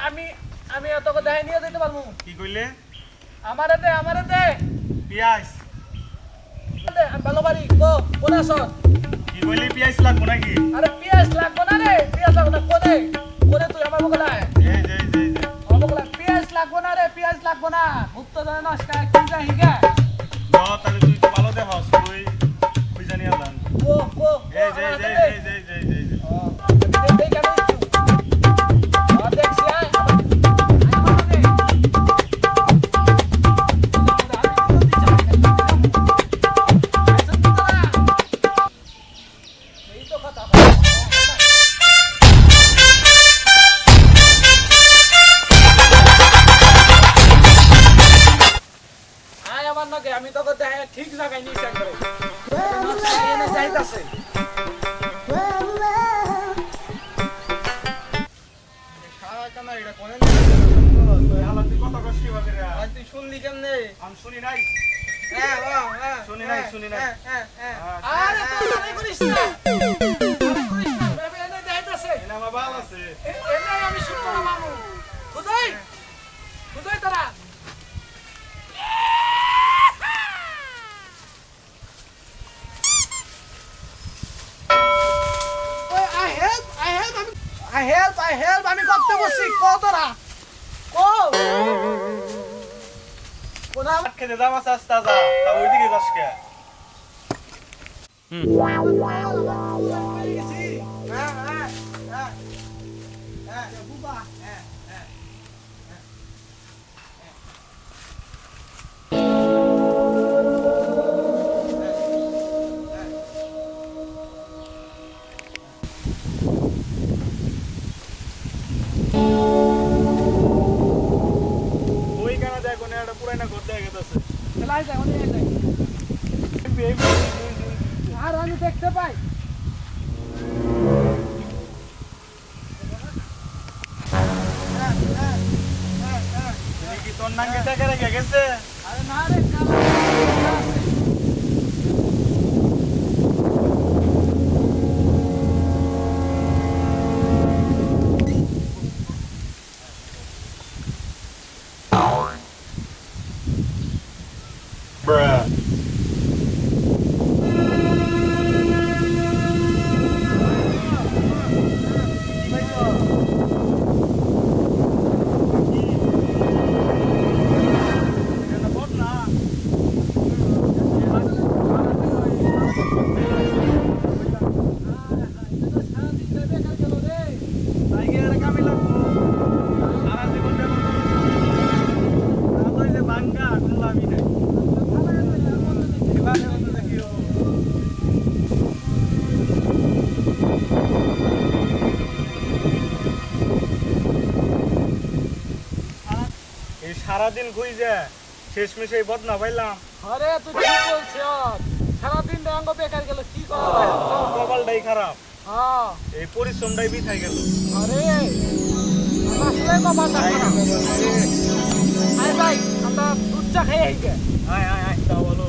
আমি কি কইলে আমারে দে আমারে দে পিয়াস না রে পিয়াস লাগবো না কোনে কোনে তুই আমার বগলায় না রে পিয়াস নষ্ট কি যাই গা আমি তোকে দেখে ঠিক জায়গায় নিয়ে একবারে এনে যাইতাছে শুনলি কেমনে? আমি শুনি নাই। হ্যাঁ হ্যাঁ শুনি নাই, শুনি নাই। হ্যাঁ হ্যাঁ হ্যাঁ। আরে আই হেল্প আই হেল্প আমি করতে বসছি। ক তোরা? ক? কোনা খেতে যাওয়া চাস্তা যা তা ওইদিকে যাস কে? হ্যাঁ হ্যাঁ হ্যাঁ। হ্যাঁ বুবা। গেছে। চলাই যায় যায় আর আমি দেখতে পাই। তোর নাঙ্গে টাকা রেখে গেছে? আরে না রে। Bruh. সারাদিন ঘুই যে শেষমেশ এই বদনা পাইলাম। আরে তুই কি বলছিস। সারাদিন ডাঙ্গ বেকার গেল কি করব কপালটাই খারাপ। হ্যাঁ। এই পরিশ্রমটাই বিথাই গেল। আরে আসলে কমাটা আয়। ভাই আমরা দুধ চা খেয়ে আই আয় আয় আয় তা বলো।